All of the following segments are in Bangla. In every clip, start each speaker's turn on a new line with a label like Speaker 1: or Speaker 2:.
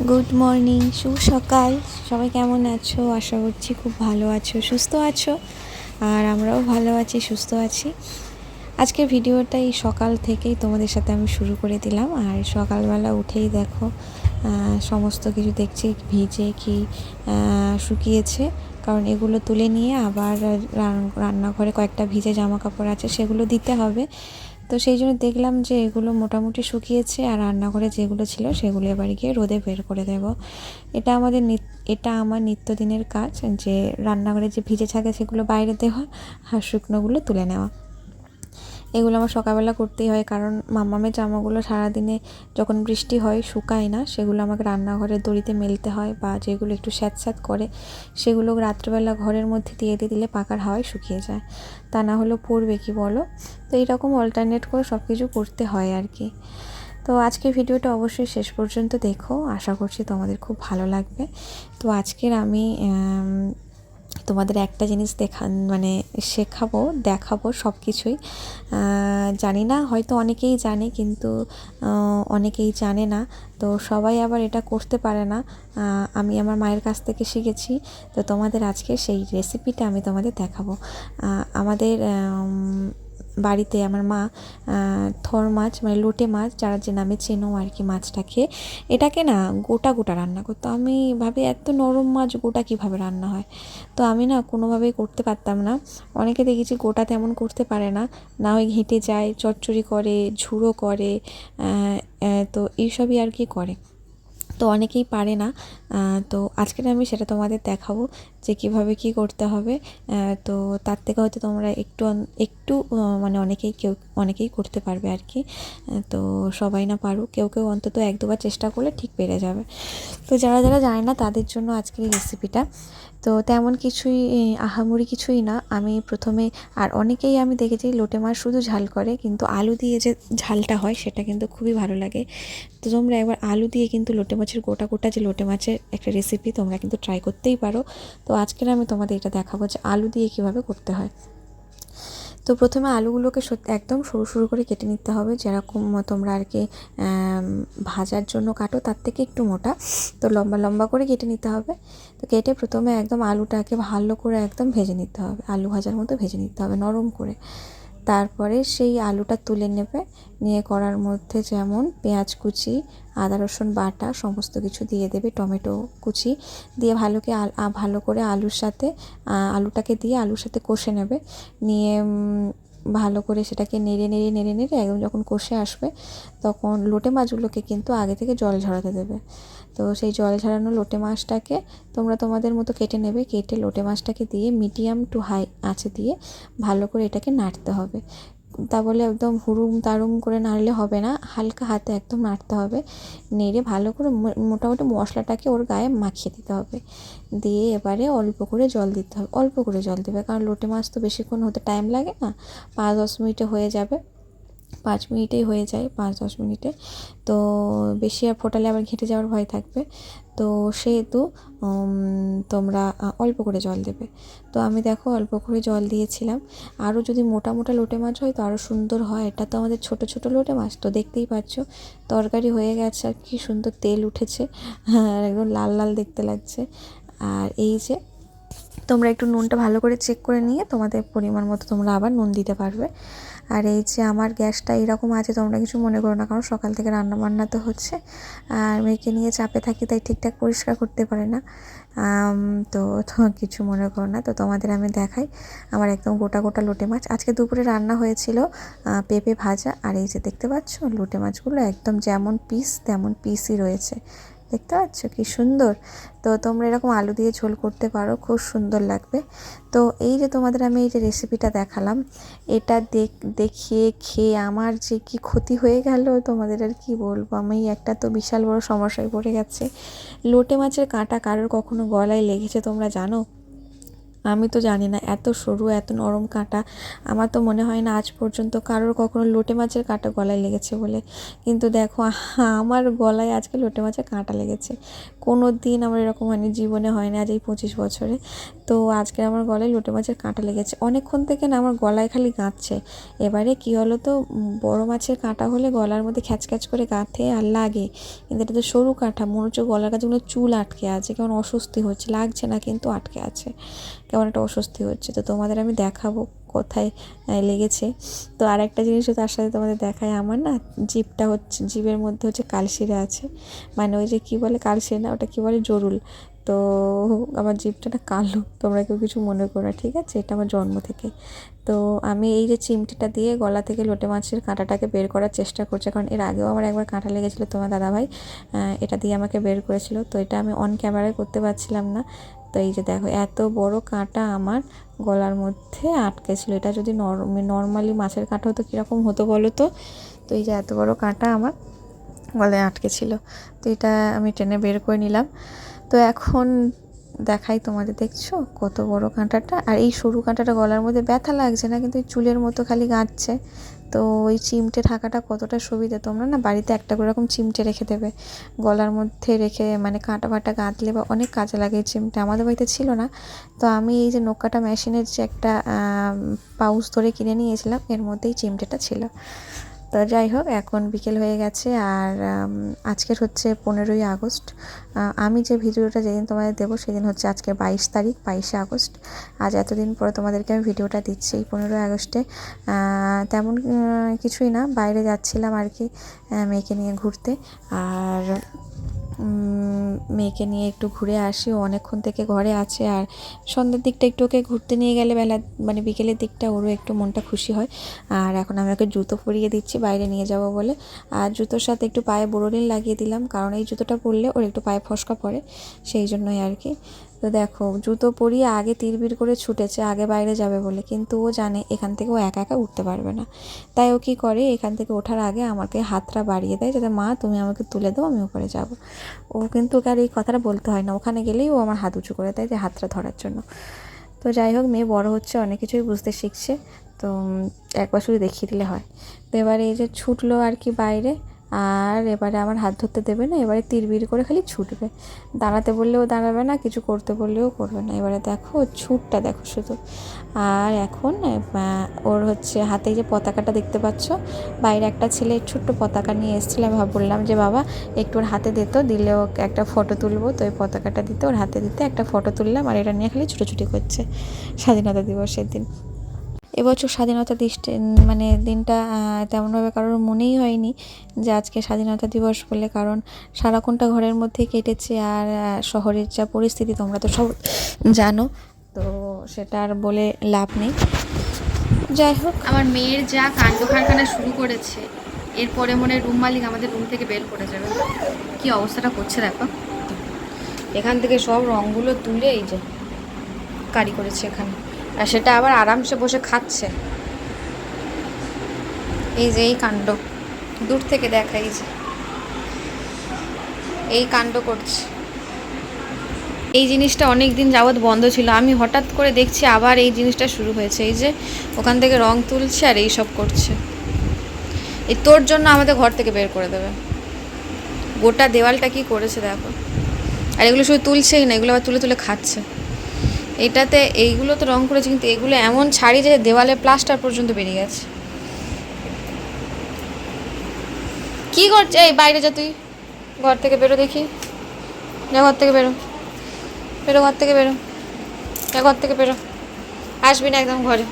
Speaker 1: গুড মর্নিং শুভ সকাল। সবাই কেমন আছো? আশা করছি খুব ভালো আছো, সুস্থ আছো। আর আমরাও ভালো আছি, সুস্থ আছি। আজকের ভিডিওটা এই সকাল থেকেই তোমাদের সাথে আমি শুরু করে দিলাম। আর সকালবেলা উঠেই দেখো সমস্ত কিছু দেখছি, ভিজে কি শুকিয়েছে। কারণ এগুলো তুলে নিয়ে আবার রান- রান্নাঘরে কয়েকটা ভিজে জামা কাপড় আছে, সেগুলো দিতে হবে। তো সেই জন্য দেখলাম যে এগুলো মোটামুটি শুকিয়েছে আর রান্নাঘরে যেগুলো ছিল সেগুলো এবার গিয়ে রোদে বের করে দেব। এটা আমাদের এটা আমার নিত্যদিনের কাজ যে রান্নাঘরে যে ভিজে থাকে সেগুলো বাইরে দেওয়া আর শুকনোগুলো তুলে নেওয়া। এগুলো আমার সকালবেলা করতেই হয়, কারণ মামামের জামাগুলো সারাদিনে যখন বৃষ্টি হয়, শুকায় না, সেগুলো আমাকে রান্নাঘরের দড়িতে মেলতে হয় বা যেগুলো একটু স্যাঁত স্যাঁত করে, সেগুলো রাত্রেবেলা ঘরের মধ্যে দিয়ে দিয়ে দিলে পাকার হাওয়ায় শুকিয়ে যায়। তা না হলেও পড়বে কি বলো? তো এইরকম অল্টারনেট করে সব কিছু করতে হয় আর কি। তো আজকের ভিডিওটা অবশ্যই শেষ পর্যন্ত দেখো, আশা করছি তোমাদের খুব ভালো লাগবে। তো আজকের আমি তোমাদের একটা জিনিস দেখা মানে শেখাবো, দেখাবো সব কিছুই জানি না, হয়তো অনেকেই জানে কিন্তু অনেকেই জানে না। তো সবাই আবার এটা করতে পারে না। আমি আমার মায়ের কাছ থেকে শিখেছি। তো তোমাদের আজকে সেই রেসিপিটা আমি তোমাদের দেখাবো। আমাদের বাড়িতে আমার মা থর মাছ মানে লোটে মাছ, যারা যে নামে চেনো আর কি মাছটাকে, এটাকে না গোটা গোটা রান্না করতো। আমি ভাবি এত নরম মাছ, গোটা কীভাবে রান্না হয়? তো আমি না কোনোভাবেই করতে পারতাম না। অনেকে দেখেছি গোটা তেমন করতে পারে না। না হয় ঘেঁটে যায়, চচ্চড়ি করে, ঝুড়ো করে তো এইসবই আর কি করে। তো অনেকেই পারে না। তো আজকের আমি সেটা তোমাদের দেখাবো। যে কীভাবে কি করতে হবে তো তার থেকে হয়তো তোমরা একটু একটু মানে অনেকেই কেউ অনেকেই করতে পারবে আর কি। তো সবাই না পারুক কেউ কেউ অন্তত এক দুবার চেষ্টা করলে ঠিক পেরে যাবে। তো যারা যারা জানে না তাদের জন্য আজকের এই রেসিপিটা তো তেমন কিছুই এ, আহামরি কিছুই না। আমি প্রথমে আর অনেকেই আমি দেখেছি লোটে মাছ শুধু ঝাল করে কিন্তু আলু দিয়ে যে ঝালটা হয় সেটা কিন্তু খুবই ভালো লাগে। তো তোমরা একবার আলু দিয়ে কিন্তু লোটে মাছের গোটা গোটা যে লোটে মাছের একটা রেসিপি তোমরা কিন্তু ট্রাই করতেই পারো। তো আজকের আমি তোমাদের এটা দেখাবো যে আলু দিয়ে কীভাবে করতে হয়। তো প্রথমে আলুগুলোকে সত্যি একদম সরু সরু করে কেটে নিতে হবে। যেরকম তোমরা আর কি ভাজার জন্য কাটো, তার থেকে একটু মোটা। তো লম্বা লম্বা করে কেটে নিতে হবে। তো কেটে প্রথমে একদম আলুটাকে ভালো করে একদম ভেজে নিতে হবে। আলু ভাজার মতো ভেজে নিতে হবে, নরম করে। তারপরে সেই আলুটা তুলে নেবে। নিয়ে করার মধ্যে যেমন পেঁয়াজ কুচি, আদা রসুন বাটা সমস্ত কিছু দিয়ে দেবে, টমেটো কুচি দিয়ে ভালোকে ভালো করে আলুর সাথে আলুটাকে দিয়ে আলুর সাথে কষে নেবে। নিয়ে ভালো করে সেটাকে নেড়ে নেড়ে নেড়ে নেড়ে একদম যখন কষে আসবে, তখন লোটে মাছগুলোকে কিন্তু আগে থেকে জল ঝরাতে দেবে। তো সেই জল ঝরানো লোটে মাছটাকে তোমরা তোমাদের মতো কেটে নেবে। কেটে লোটে মাছটাকে দিয়ে মিডিয়াম টু হাই আঁচে দিয়ে ভালো করে এটাকে নাড়তে হবে। তা বলে একদম হুরুম তারুম করে নাড়লে হবে না। হালকা হাতে একদম নাড়তে হবে। নেড়ে ভালো করে মোটামুটি মশলাটাকে ওর গায়ে মাখিয়ে দিতে হবে। দিয়ে এবারে অল্প করে জল দিতে হবে। অল্প করে জল দেবে, কারণ লোটে মাছ তো বেশিক্ষণ হতে টাইম লাগে না। পাঁচ দশ মিনিটে হয়ে যাবে। পাঁচ মিনিটেই হয়ে যায়, পাঁচ দশ মিনিটে। তো বেশি আর ফোটালে আবার ঘেঁটে যাওয়ার ভয় থাকবে। তো সেহেতু তোমরা অল্প করে জল দেবে। তো আমি দেখো অল্প করে জল দিয়েছিলাম। আরও যদি মোটা মোটা লোটে মাছ হয় তো আরও সুন্দর হয়। এটা তো আমাদের ছোট ছোট লোটে মাছ, তো দেখতেই পাচ্ছ। তরকারি হয়ে গেছে আর কি সুন্দর তেল উঠেছে। আর একদম লাল লাল দেখতে লাগছে। আর এই যে, তোমরা একটু নুনটা ভালো করে চেক করে নিয়ে তোমাদের পরিমাণ মতো তোমরা আবার নুন দিতে পারবে। আর এই যে আমার গ্যাসটা এরকম আছে, তোমরা কিছু মনে করো না, কারণ সকাল থেকে রান্না বান্না তো হচ্ছে। আর মেয়েকে নিয়ে চাপে থাকি, তাই ঠিকঠাক পরিষ্কার করতে পারে না। তো কিছু মনে করো না, তো তোমাদের আমি দেখাই। আমার একদম গোটা গোটা লোটে মাছ। আজকে দুপুরে রান্না হয়েছিল পেঁপে ভাজা। আর এই যে দেখতে পাচ্ছ, লোটে মাছগুলো একদম যেমন পিস তেমন পিসই রয়েছে। দেখতে পাচ্ছ? কি সুন্দর। তো তোমরা এরকম আলু দিয়ে ঝোল করতে পারো, খুব সুন্দর লাগবে। তো এই যে তোমাদের আমি এই যে রেসিপিটা দেখালাম, এটা দেখ, দেখিয়ে খেয়ে আমার যে কি ক্ষতি হয়ে গেল তোমাদের আর কি বলব? আমি একটা তো বিশাল বড় সমস্যায় পড়ে গেছে। লোটে মাছের কাঁটা কারোর কখনো গলায় লেগেছে তোমরা জানো? আমি তো জানি না, এত সরু, এত নরম কাঁটা। আমার তো মনে হয় না আজ পর্যন্ত কারোর কখনো লোটে মাছের কাঁটা গলায় লেগেছে বলে। কিন্তু দেখো, আমার গলায় আজকে লোটে মাছের কাঁটা লেগেছে। কোনো দিন আমার এরকম হয়নি, জীবনে হয়নি আজ এই পঁচিশ বছরে। তো আজকে আমার গলায় লোটে মাছের কাঁটা লেগেছে। অনেকক্ষণ থেকে না আমার গলায় খালি গাঁথছে। এবারে কি হলো তো বড় মাছের কাঁটা হলে গলার মধ্যে খ্যাচ খ্যাচ করে গাঁথে আর লাগে। কিন্তু এটা তো সরু কাঁটা, মনে হচ্ছে গলার কাছে চুল আটকে আছে, কেমন অস্বস্তি হচ্ছে, লাগছে না কিন্তু আটকে আছে। কেমন একটা অস্বস্তি হচ্ছে। তো তোমাদের আমি দেখাবো কোথায় লেগেছে। তো আর একটা জিনিসও তার সাথে তোমাদের দেখায়, আমার না জিভটা হচ্ছে জিভের মধ্যে হচ্ছে কালশিরা আছে। মানে ওই যে কী বলে কালশিরা না, ওটা কী বলে জরুল। তো আমার জিভটা না কালো, তোমরা কেউ কিছু মনে করো না, ঠিক আছে? এটা আমার জন্ম থেকে। তো আমি এই যে চিমটিটা দিয়ে গলা থেকে লোটে মাছের কাঁটাটাকে বের করার চেষ্টা করছি। কারণ এর আগেও আমার একবার কাঁটা লেগেছিলো তোমার দাদাভাই এটা দিয়ে আমাকে বের করেছিল। তো এটা আমি অন ক্যামেরায় করতে পারছিলাম না। তো এই যে দেখো, এত বড় কাঁটা আমার গলার মধ্যে আটকে ছিল। এটা যদি নর্মালি মাছের কাঁটা হতো, কীরকম হতো বলো তো? তো এই যে এত বড় কাঁটা আমার গলায় আটকে ছিল। তো এটা আমি টেনে বের করে নিলাম। তো এখন দেখাই তোমাদের, দেখছ? কত বড় কাঁটাটা। আর এই সরু কাঁটাটা গলার মধ্যে ব্যথা লাগছে না, কিন্তু চুলের মতো খালি গাঁথছে তো ওই চিমটে থাকাটা কতটা সুবিধা? তোমরা না বাড়িতে একটা করে রকম চিমটে রেখে দেবে। গলার মধ্যে রেখে মানে কাঁটা ফাটা গাঁথলে বা অনেক কাজে লাগে এই চিমটে। আমাদের বাড়িতে ছিল না। তো আমি এই যে নৌকাটা মেশিনের যে একটা পাউচ ধরে কিনে নিয়েছিলাম, এর মধ্যেই চিমটেটা ছিল। তো যাই হোক, এখন বিকেল হয়ে গেছে আর আজকের হচ্ছে পনেরোই আগস্ট। আমি যে ভিডিওটা যেদিন তোমাদের দেবো সেদিন হচ্ছে আজকে বাইশ তারিখ, বাইশে আগস্ট। আজ এতদিন পরে তোমাদেরকে আমি ভিডিওটা দিচ্ছি এই পনেরোই আগস্টে। তেমন কিছুই না, বাইরে যাচ্ছিলাম আর কি মেয়েকে নিয়ে ঘুরতে। আর মেয়েকে নিয়ে একটু ঘুরে আসি, ও অনেকক্ষণ থেকে ঘরে আছে আর সন্ধ্যের দিকটা একটু ওকে ঘুরতে নিয়ে গেলে বেলা মানে বিকেলের দিকটা ওরও একটু মনটা খুশি হয়। আর এখন আমি ওকে জুতো পরিয়ে দিচ্ছি, বাইরে নিয়ে যাব বলে। আর জুতোর সাথে একটু পায়ে বোরোলিন লাগিয়ে দিলাম, কারণ এই জুতোটা পরলে ওর একটু পায়ে ফসকা পড়ে, সেই জন্যই আর কি। তো দেখো, জুতো পরিয়ে আগে তিরবির করে ছুটেছে, আগে বাইরে যাবে বলে। কিন্তু ও জানে এখান থেকে ও একা একা উঠতে পারবে না। তাই ও কী করে, এখান থেকে ওঠার আগে আমাকে হাতটা বাড়িয়ে দেয়, যাতে মা তুমি আমাকে তুলে দাও, আমি ওপরে যাব। ও কিন্তু ওকে আর এই কথাটা বলতে হয় না। ওখানে গেলেই ও আমার হাত উঁচু করে দেয় যে হাতটা ধরার জন্য। তো যাই হোক, মেয়ে বড় হচ্ছে, অনেক কিছুই বুঝতে শিখছে। তো একবার শুধু দেখিয়ে দিলে হয়। তো এবারে এই যে ছুটলো আর কি বাইরে আর এবারে আমার হাত ধরতে দেবে না, এবারে তিরবির করে খালি ছুটবে। দাঁড়াতে বললেও দাঁড়াবে না, কিছু করতে বললেও করবে না। এবারে দেখো ছুটটা দেখো শুধু। আর এখন ওর হচ্ছে হাতে যে পতাকাটা দেখতে পাচ্ছ, বাইরে একটা ছেলে ছোট্ট পতাকা নিয়ে এসেছিল। আমি ভাব- বললাম যে, বাবা, একটু ওর হাতে দিত দিলে ও একটা ফটো তুলবো। তো ওই পতাকাটা দিতে, ওর হাতে দিতে একটা ফটো তুললাম। আর এটা নিয়ে খালি ছুটোছুটি করছে স্বাধীনতা দিবসের দিন। এবছর স্বাধীনতা দিসটে মানে দিনটা তেমনভাবে কারোর মনেই হয়নি যে আজকে স্বাধীনতা দিবস বলে কারণ সারাক্ষণটা ঘরের মধ্যে কেটেছে আর শহরের যা পরিস্থিতি তোমরা তো সব জানো তো সেটা আর বলে লাভ নেই। যাই হোক।
Speaker 2: আমার মেয়ের যা কাণ্ড কারখানা শুরু করেছে এরপরে মনে হয় রুম মালিক আমাদের রুম থেকে বের করে যাবে। কি অবস্থাটা করছে দেখো।
Speaker 1: এখান থেকে সব রঙগুলো তুলে এই যে কারি করেছে এখানে। আর সেটা আবার আরামসে বসে খাচ্ছে। এই যে এই কাণ্ড। দূর থেকে দেখা, এই যে। এই কাণ্ড করছে। এই জিনিসটা অনেক দিন যাবৎ বন্ধ ছিল। আমি হঠাৎ করে দেখছি আবার এই জিনিসটা শুরু হয়েছে। এই যে ওখান থেকে রং তুলছে আর এই সব করছে। এই তোর জন্য আমাদের ঘর থেকে বের করে দেবে। গোটা দেওয়ালটা কি করেছে দেখো। আর এগুলো শুধু তুলছেই না, এগুলো আবার তুলে তুলে খাচ্ছে। এটাতে এইগুলো তো রং করেছে, কিন্তু এগুলো এমন ছাড়ি যে দেওয়ালে প্লাস্টার পর্যন্ত বেরিয়ে গেছে। কি করছে? এই বাইরে যা তুই। ঘর থেকে বেরো দেখি। যা ঘর থেকে বেরো। বেরো, ঘর থেকে বেরো। যা ঘর থেকে বেরো। আসবি না একদম ঘরে।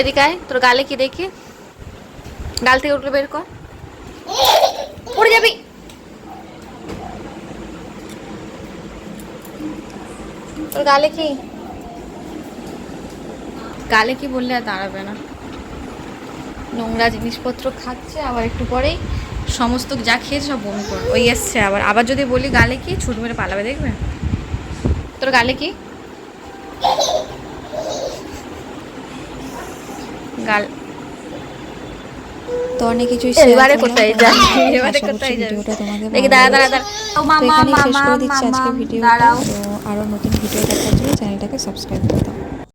Speaker 1: এদিকে আয়, তোর গালে কি দেখি? গাল থেকে উঠলে বের কর। পড়ে যাবি।
Speaker 2: তোর গালে কি? গালে কি বললে আর দাঁড়াবে না। নোংরা জিনিসপত্র খাচ্ছে, আবার একটু পরেই সমস্ত যা খেয়েছে সব বমি করবে ওই এসছে আবার। আবার যদি বলি গালে কি, ছুট মেরে পালাবে, দেখবে? তোর গালে কি? গাল।
Speaker 1: তো অনেক কিছুই
Speaker 2: এবারে কোথায়? এবারে কোথায়? দেখি দাঁড়া দাঁড়া দাঁড়া। ও মামা মামা মামা দাঁড়াও।
Speaker 1: আরও নতুন ভিডিও দেখার জন্য চ্যানেলটাকে সাবস্ক্রাইব করে দাও।